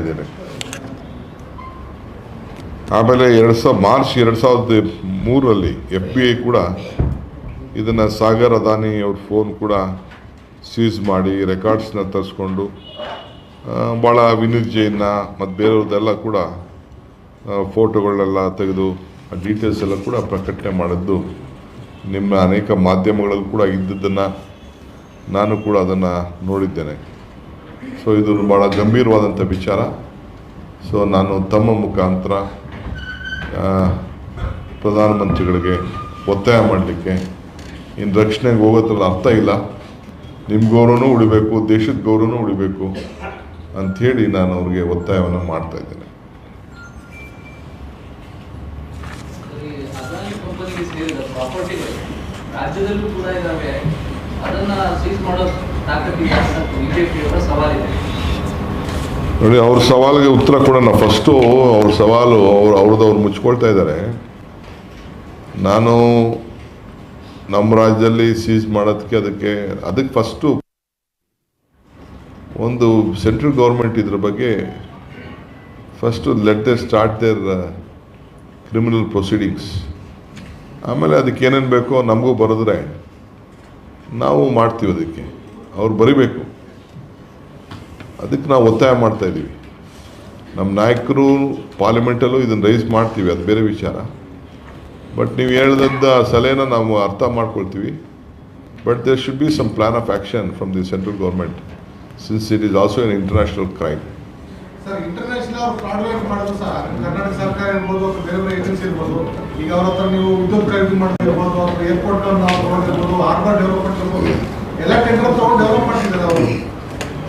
ಇದ್ದೇನೆ. ಆಮೇಲೆ ಎರಡು ಸಾವಿರ ಮಾರ್ಚ್ ಎರಡು ಸಾವಿರದ ಮೂರರಲ್ಲಿ ಎಫ್ ಬಿ ಐ ಕೂಡ ಇದನ್ನು ಸಾಗರ್ ಅದಾನಿ ಅವ್ರ ಫೋನ್ ಕೂಡ ಸೀಸ್ ಮಾಡಿ ರೆಕಾರ್ಡ್ಸ್ನ ತರಿಸ್ಕೊಂಡು ಭಾಳ ವಿನೀತ್ ಜೈನ್ನ ಮತ್ತು ಬೇರೆಯವ್ರದ್ದೆಲ್ಲ ಕೂಡ ಫೋಟೋಗಳನ್ನೆಲ್ಲ ತೆಗೆದು ಡೀಟೇಲ್ಸ್ ಎಲ್ಲ ಕೂಡ ಪ್ರಕಟಣೆ ಮಾಡಿದ್ದು. ನಿಮ್ಮ ಅನೇಕ ಮಾಧ್ಯಮಗಳಲ್ಲೂ ಕೂಡ ಇದ್ದದ್ದನ್ನು ನಾನು ಕೂಡ ಅದನ್ನು ನೋಡಿದ್ದೇನೆ. ಸೊ ಇದು ಭಾಳ ಗಂಭೀರವಾದಂಥ ವಿಚಾರ. ಸೊ ನಾನು ತಮ್ಮ ಮುಖಾಂತರ ಪ್ರಧಾನಮಂತ್ರಿಗಳಿಗೆ ಒತ್ತಾಯ ಮಾಡಲಿಕ್ಕೆ ಇನ್ನು ರಕ್ಷಣೆಗೆ ಹೋಗೋದ್ರಲ್ಲಿ ಅರ್ಥ ಇಲ್ಲ. ನಿಮ್ಮ ಗೌರವನೂ ಉಳಿಬೇಕು, ದೇಶದ ಗೌರವನೂ ಉಳಿಬೇಕು ಅಂಥೇಳಿ ನಾನು ಅವ್ರಿಗೆ ಒತ್ತಾಯವನ್ನು ಮಾಡ್ತಾ ಇದ್ದೇನೆ. ರಾಜ್ಯದಲ್ಲೂ ಕೂಡ ಇದ್ದಾವೆ ಅದನ್ನು ಸೀಸ್ ಮಾಡೋ ನೋಡಿ, ಅವ್ರ ಸವಾಲಿಗೆ ಉತ್ತರ ಕೊಡೋಣ. ಫಸ್ಟು ಅವ್ರ ಸವಾಲು ಅವ್ರು ಅವ್ರದ್ದು ಅವ್ರು ಮುಚ್ಕೊಳ್ತಾ ಇದ್ದಾರೆ. ನಾನು ನಮ್ಮ ರಾಜ್ಯದಲ್ಲಿ ಸೀಸ್ ಮಾಡೋದಕ್ಕೆ ಅದಕ್ಕೆ ಅದಕ್ಕೆ ಫಸ್ಟು ಒಂದು ಸೆಂಟ್ರಲ್ ಗೌರ್ಮೆಂಟ್ ಇದ್ರ ಬಗ್ಗೆ first let they start their criminal proceedings ಆಮೇಲೆ ಅದಕ್ಕೆ ಏನೇನು ಬೇಕೋ ನಮಗೂ ಬರೆದ್ರೆ ನಾವು ಮಾಡ್ತೀವಿ ಅದಕ್ಕೆ. ಅವ್ರು ಬರಿಬೇಕು. ಅದಕ್ಕೆ ನಾವು ಒತ್ತಾಯ ಮಾಡ್ತಾ ಇದ್ದೀವಿ. ನಮ್ಮ ನಾಯಕರು ಪಾರ್ಲಿಮೆಂಟಲ್ಲೂ ಇದನ್ನು ರೈಸ್ ಮಾಡ್ತೀವಿ, ಅದು ಬೇರೆ ವಿಚಾರ. ಬಟ್ ನೀವು ಹೇಳಿದಂಥ ಸಲಹೆನ ನಾವು ಅರ್ಥ ಮಾಡ್ಕೊಳ್ತೀವಿ. But there should be some plan of action from the central government since it is also an international crime ಈಗ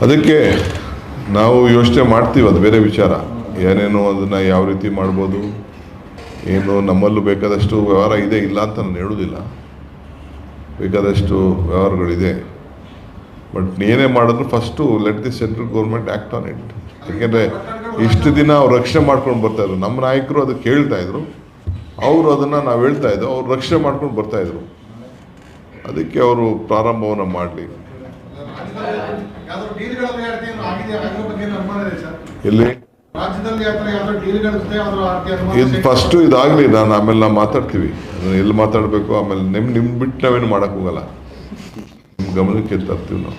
ಅದಕ್ಕೆ ನಾವು ಯೋಚನೆ ಮಾಡ್ತೀವಿ, ಅದು ಬೇರೆ ವಿಚಾರ. ಏನೇನು ಅದನ್ನು ಯಾವ ರೀತಿ ಮಾಡ್ಬೋದು, ಏನು ನಮ್ಮಲ್ಲೂ ಬೇಕಾದಷ್ಟು ವ್ಯವಹಾರ ಇದೆ, ಇಲ್ಲ ಅಂತ ನಾನು ಹೇಳೋದಿಲ್ಲ. ಬೇಕಾದಷ್ಟು ವ್ಯವಹಾರಗಳಿದೆ. ಬಟ್ ಏನೇ ಮಾಡಿದ್ರು first let the central government act on it ಯಾಕೆಂದರೆ ಇಷ್ಟು ದಿನ ಅವ್ರು ರಕ್ಷಣೆ ಮಾಡ್ಕೊಂಡು ಬರ್ತಾಯಿದ್ರು ನಮ್ಮ ನಾಯಕರು ಅದಕ್ಕೆ ಹೇಳ್ತಾ ಇದ್ರು. ಅವರು ಅದನ್ನು ನಾವು ಹೇಳ್ತಾ ಅವ್ರು ರಕ್ಷಣೆ ಮಾಡ್ಕೊಂಡು ಬರ್ತಾಯಿದ್ರು ಅದಕ್ಕೆ ಅವರು ಪ್ರಾರಂಭವನ್ನು ಮಾಡಲಿ. ಎಲ್ಲಿ? ಇದು? ಫಸ್ಟು ಇದಾಗಲಿ ನಾನು ಆಮೇಲೆ ನಾವು ಮಾತಾಡ್ತೀವಿ. ಎಲ್ಲಿ ಮಾತಾಡಬೇಕು? ಆಮೇಲೆ ನಿಮ್ಮ ನಿಮ್ಮ ಬಿಟ್ಟು ನಾವೇನು ಮಾಡೋಕ್ಕೋಗಲ್ಲ ನಿಮ್ಮ ಗಮನಕ್ಕೆ ತರ್ತೀವಿ ನಾವು.